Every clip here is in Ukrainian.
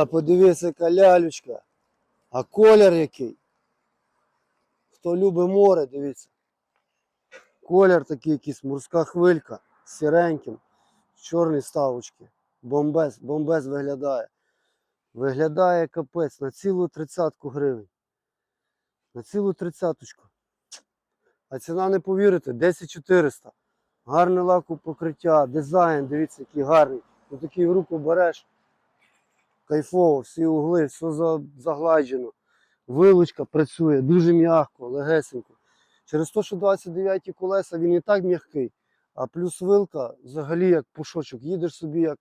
А подивися, яка лялючка. А колір який. Хто любить море, дивіться. Колір такий якийсь, морська хвилька з сіреньким, чорні ставочки. Бомбез, бомбез виглядає. Виглядає капець на цілу тридцятку гривень. На цілу тридцяточку. А ціна не повірите, 10 400. Гарне лаку покриття, дизайн, дивіться, який гарний. Ну такий в руку береш. Кайфово, всі угли, все за- загладжено. Вилучка працює дуже м'яко, легесенько. Через те, що 29 колеса він і так м'який, а плюс вилка взагалі як пушочок. Їдеш собі як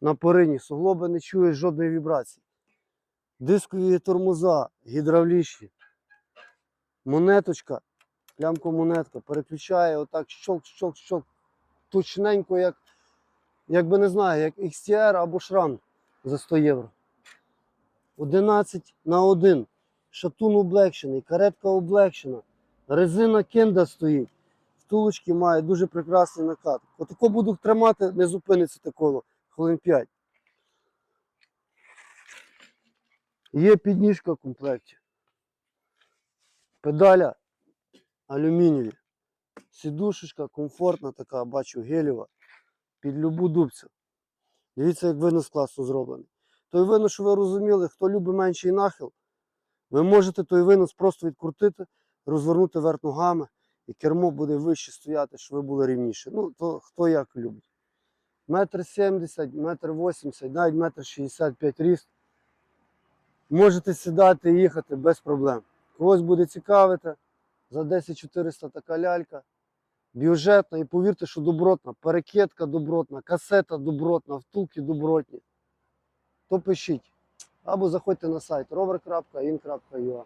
на порині, суглоби не чуєш жодної вібрації. Дискові тормоза, гідравлічні. Монеточка, плямко монетка, переключає отак щолк. Точненько, як, як би не знаю, як XTR або шрам за 100 євро. 11 на 1. Шатун облегшений, каретка облегшена, резина кенда стоїть. Втулочки має дуже прекрасний накат. Отако буду тримати, не зупиниться такого хвилин 5. Є підніжка в комплекті. Педаля алюмінієві. Сідушечка комфортна така, бачу, гелєва. Під любу дубцю. Дивіться, як винос класно зроблений. Той винос, що ви розуміли, хто любить менший нахил, ви можете той винос просто відкрутити, розвернути вверх ногами, і кермо буде вище стояти, щоб ви були рівніше. Ну, то хто як любить. Метр сімдесят, метр вісімдесят, навіть метр шістдесят п'ять ріст. Можете сідати і їхати без проблем. Когось буде цікавити, за 10 400 така лялька. Бюджетна і повірте, що добротна, перекидка добротна, касета добротна, втулки добротні. То пишіть. Або заходьте на сайт rover.in.ua.